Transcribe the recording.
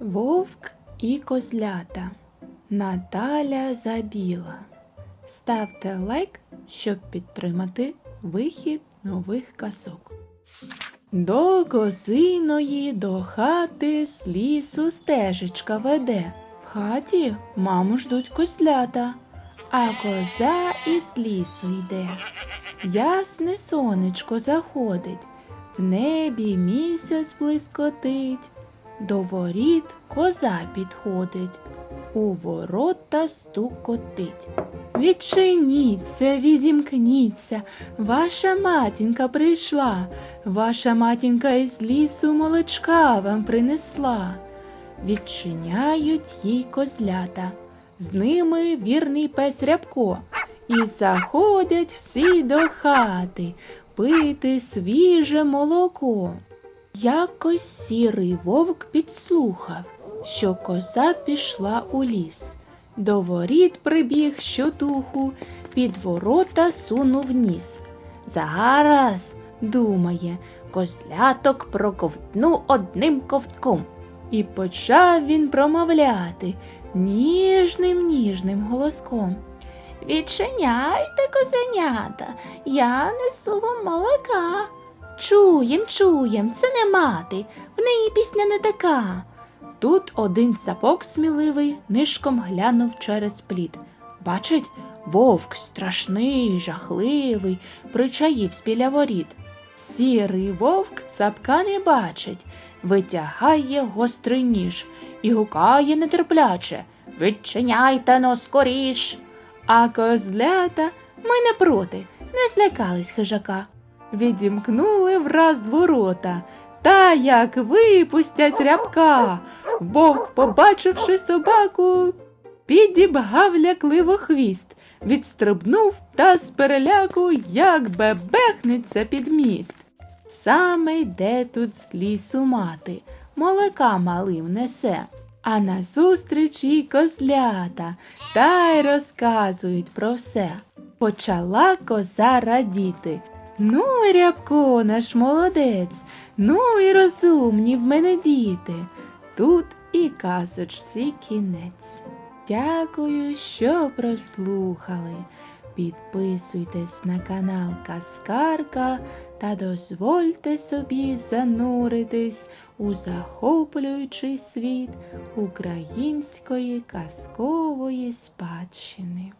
Вовк і козлята. Наталя Забіла. Ставте лайк, щоб підтримати вихід нових казок. До козиної, до хати з лісу стежечка веде. В хаті маму ждуть козлята, а коза із лісу йде. Ясне сонечко заходить, в небі місяць блискотить. До воріт коза підходить, у ворота стукотить. Відчиніться, відімкніться, ваша матінка прийшла, ваша матінка із лісу молочка вам принесла. Відчиняють їй козлята, з ними вірний пес Рябко, і заходять всі до хати пити свіже молоко. Якось сірий вовк підслухав, що коза пішла у ліс. До воріт прибіг щотуху, під ворота сунув ніс. Зараз, думає, козляток проковтну одним ковтком. І почав він промовляти ніжним ніжним голоском. Відчиняйте, козенята, я несу вам молока. Чуєм, чуєм, це не мати, в неї пісня не така. Тут один сапок сміливий нишком глянув через плід. Бачить, вовк страшний, жахливий, причаїв біля воріт. Сірий вовк цапка не бачить, витягає гострий ніж і гукає нетерпляче Відчиняйте но скоріш. А козлята ми не проти, не злякались хижака. Відімкнули враз ворота, та як випустять рябка. Вовк, побачивши собаку, підібгав лякливо хвіст, відстрибнув та з переляку, як бебехнеться під міст. Саме йде тут з лісу мати, молока малим несе. А назустріч їй козлята та й розказують про все. Почала коза радіти. Ну, рябко наш молодець, ну і розумні в мене діти. Тут і казочці кінець. Дякую, що прослухали. Підписуйтесь на канал Каскарка та дозвольте собі зануритись у захоплюючий світ української казкової спадщини.